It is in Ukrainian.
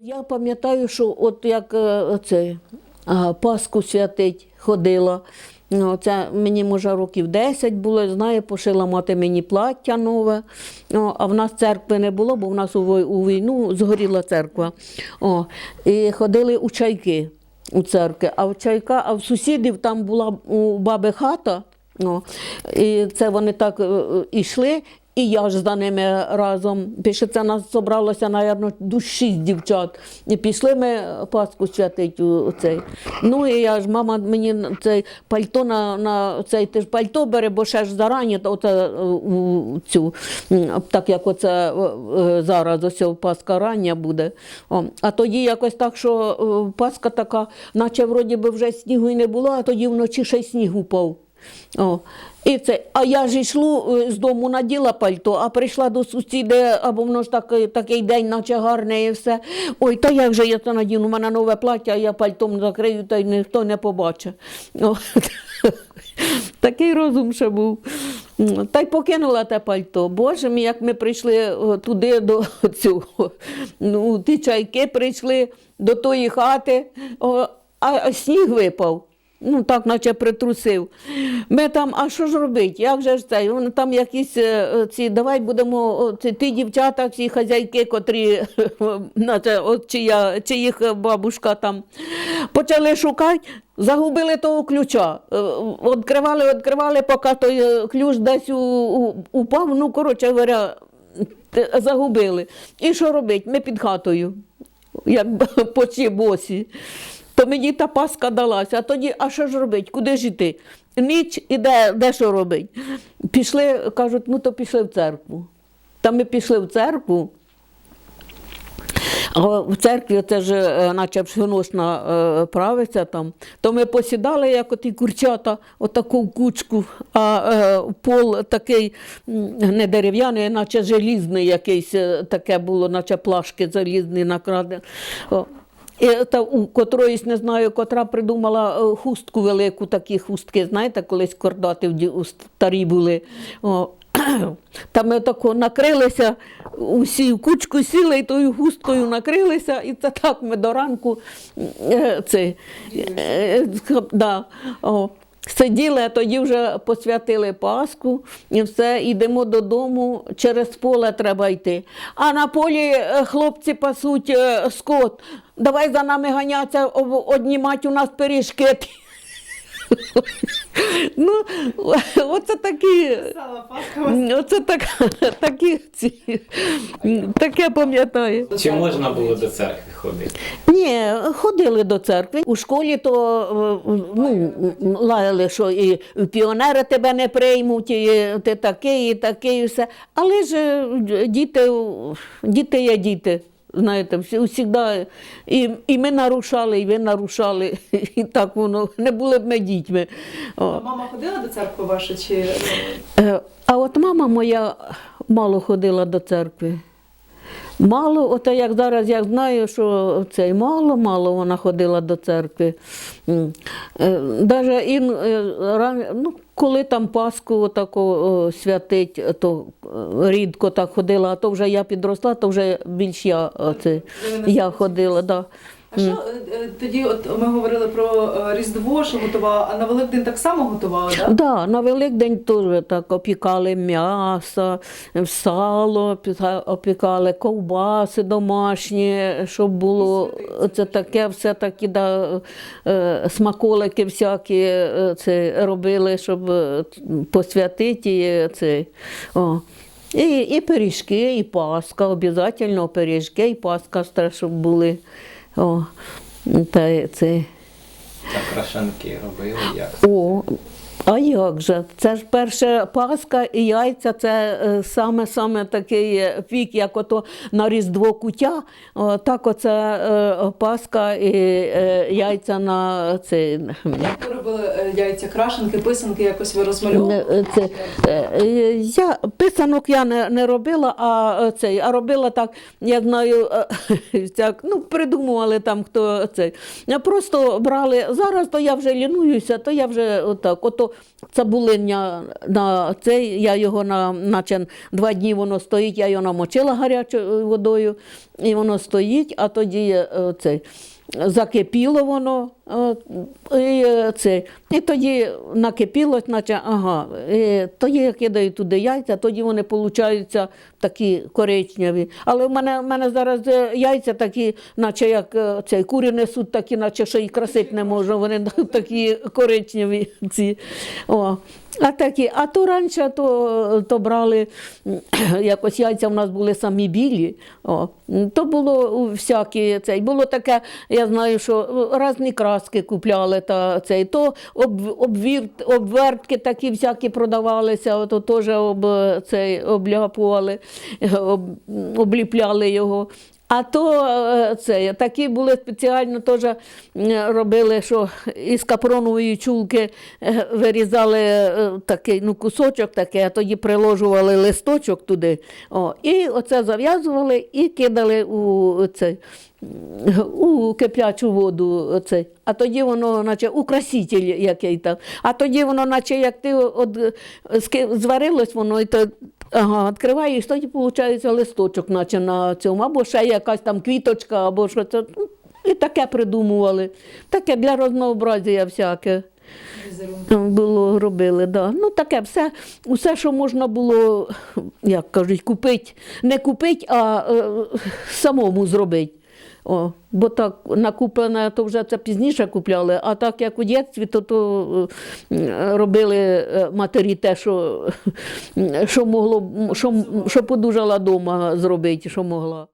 Я пам'ятаю, що от як е, це а, Пасху святить ходила. Ну, Це мені, може, років 10 було, знаю, пошила мати мені плаття нове. А в нас церкви не було, бо в нас у, війну згоріла церква. О, і ходили у чайки у церкви. А в чайка, а в сусідів там була у баби хата. О, і це вони так е, е, ішли, і я ж за ними разом. Пише, це нас зібралося, мабуть, до шість дівчат. І пішли ми Пасху святити цей. Ну і я ж, мама мені цей пальто на, на цей ти ж пальто бере, бо ще ж зарані, то оце е, у цю, так як оце е, е, зараз ось Пасха рання буде. О, а тоді якось так, що Пасха така, наче вроді би вже снігу і не було, а тоді вночі ще й сніг упав. О. І це, а я ж йшлу е, з дому наділа пальто, а прийшла до сусіди, або воно ж такий, такий день, наче гарне і все. Ой, та як же я це надіну? У мене нове плаття, а я пальтом закрию, та й ніхто не побачить. Такий розум ще був. Та й покинула те пальто. Боже мій, як ми прийшли туди до цього, ну, ті чайки прийшли до тої хати, а сніг випав. Ну, так, наче притрусив. Ми там, а що ж робити? Як же ж це? Вони там якісь е, ці, давай будемо, ці, ті дівчата, ці хазяйки, котрі, наче, от чия, чиїх бабушка там, почали шукати, загубили того ключа. Е, Відкривали, відкривали, поки той е, ключ десь упав, ну, коротше говоря, загубили. І що робити? Ми під хатою, як по босі. То мені та паска далася. А тоді, а що ж робити? Куди ж йти? Ніч і де, що робити? Пішли, кажуть, ну то пішли в церкву. Та ми пішли в церкву. А в церкві це ж е, наче всеношна е, правиця там, то ми посідали, як оті курчата, отаку кучку, а е, пол такий не дерев'яний, наче желізний якийсь, таке було, наче плашки залізні накрадені. Та у котроїсь, не знаю, котра придумала е, хустку велику, такі хустки, знаєте, колись кордати старі були. О. Та ми тако накрилися, усі в кучку сіли і тою хусткою накрилися, і це так ми до ранку е, це, е, да, о, сиділи, а тоді вже посвятили Пасху і все, йдемо додому, через поле треба йти. А на полі хлопці пасуть скот. Давай за нами ганяться, однімати у нас пиріжки. Ну, оце такі. Оце так, такі ці, таке пам'ятаю. Чи можна було до церкви ходити? Ні, ходили до церкви. У школі то е, ну, лаяли, що і піонери тебе не приймуть, і ти такий, і такий, і все. Але ж е, діти, діти є діти. Знаєте, усігда, і, і ми нарушали, і ви нарушали, і так воно не були б ми дітьми. А Мама ходила до церкви ваша чи Е, А от мама моя мало ходила до церкви. Мало, оте як зараз я знаю, що це мало-мало вона ходила до церкви. Е, Даже ін, е, ну, коли там Пасху отако, святить, то е, рідко так ходила, а то вже я підросла, то вже більш я, оце, я ходила. Да. А що е, е, тоді? От ми говорили про е, Різдво, що готувала, а на Великдень так само готували, так? Да, на Великдень теж так опікали м'ясо, сало, опікали ковбаси домашні, щоб було це таке, все такі да, смаколики всякі це робили, щоб посвятити це. О. І, і пиріжки, і паска, обов'язково пиріжки, і паска щоб були. О, та, це. Крашанки робили як? О, а як же? Це ж перша Пасха і яйця це е, саме саме такий е, пік, як ото на Різдво куття. О, так оце е, Пасха і е, яйця на це. Як ви робили яйця, крашенки, писанки, якось ви розмальовували? Це, я, писанок я не, не робила, а, цей, а робила так, я знаю, так, ну, придумували там хто цей. Просто брали, зараз то я вже лінуюся, то я вже отак, ото цабулиння на цей, я його на, наче два дні воно стоїть, я його намочила гарячою водою, і воно стоїть, а тоді е, цей. Закипіло воно, е, і, е, це, і тоді накипіло, наче, ага, і тоді я кидаю туди яйця, тоді вони получаються такі коричневі. Але в мене, в мене зараз е, яйця такі, наче як е, цей, курі несуть, такі, наче ще й красити не можу, вони такі коричневі. Ці. О. А такі, а то раніше то, то брали якось яйця в нас були самі білі. О. То було всякі цей. Було таке, я знаю, що різні краски купляли та цей, то об, обвірт, обвертки такі всякі продавалися, то теж об, цей, обляпували, об, обліпляли його. А то е, це, такі були спеціально теж робили, що із капронової чулки е, вирізали е, такий ну, кусочок такий, а тоді приложували листочок туди. О, і оце зав'язували і кидали у цей. У киплячу воду, оцей. а тоді воно, наче украситель який там. А тоді воно, наче як ти от, е, зварилось воно, і то ага, відкриваєш, тоді виходить листочок, наче на цьому, або ще якась там квіточка, або що це. Ну, І таке придумували. Таке для рознообразія всяке. Було робили, да. Ну таке все, усе, що можна було, як кажуть, купити. Не купити, а е, самому зробити. О, бо так накуплене, то вже це пізніше купляли, а так як у дітстві, то, то е, робили е, матері те, що, що могло, що, що подужала вдома зробити, що могла.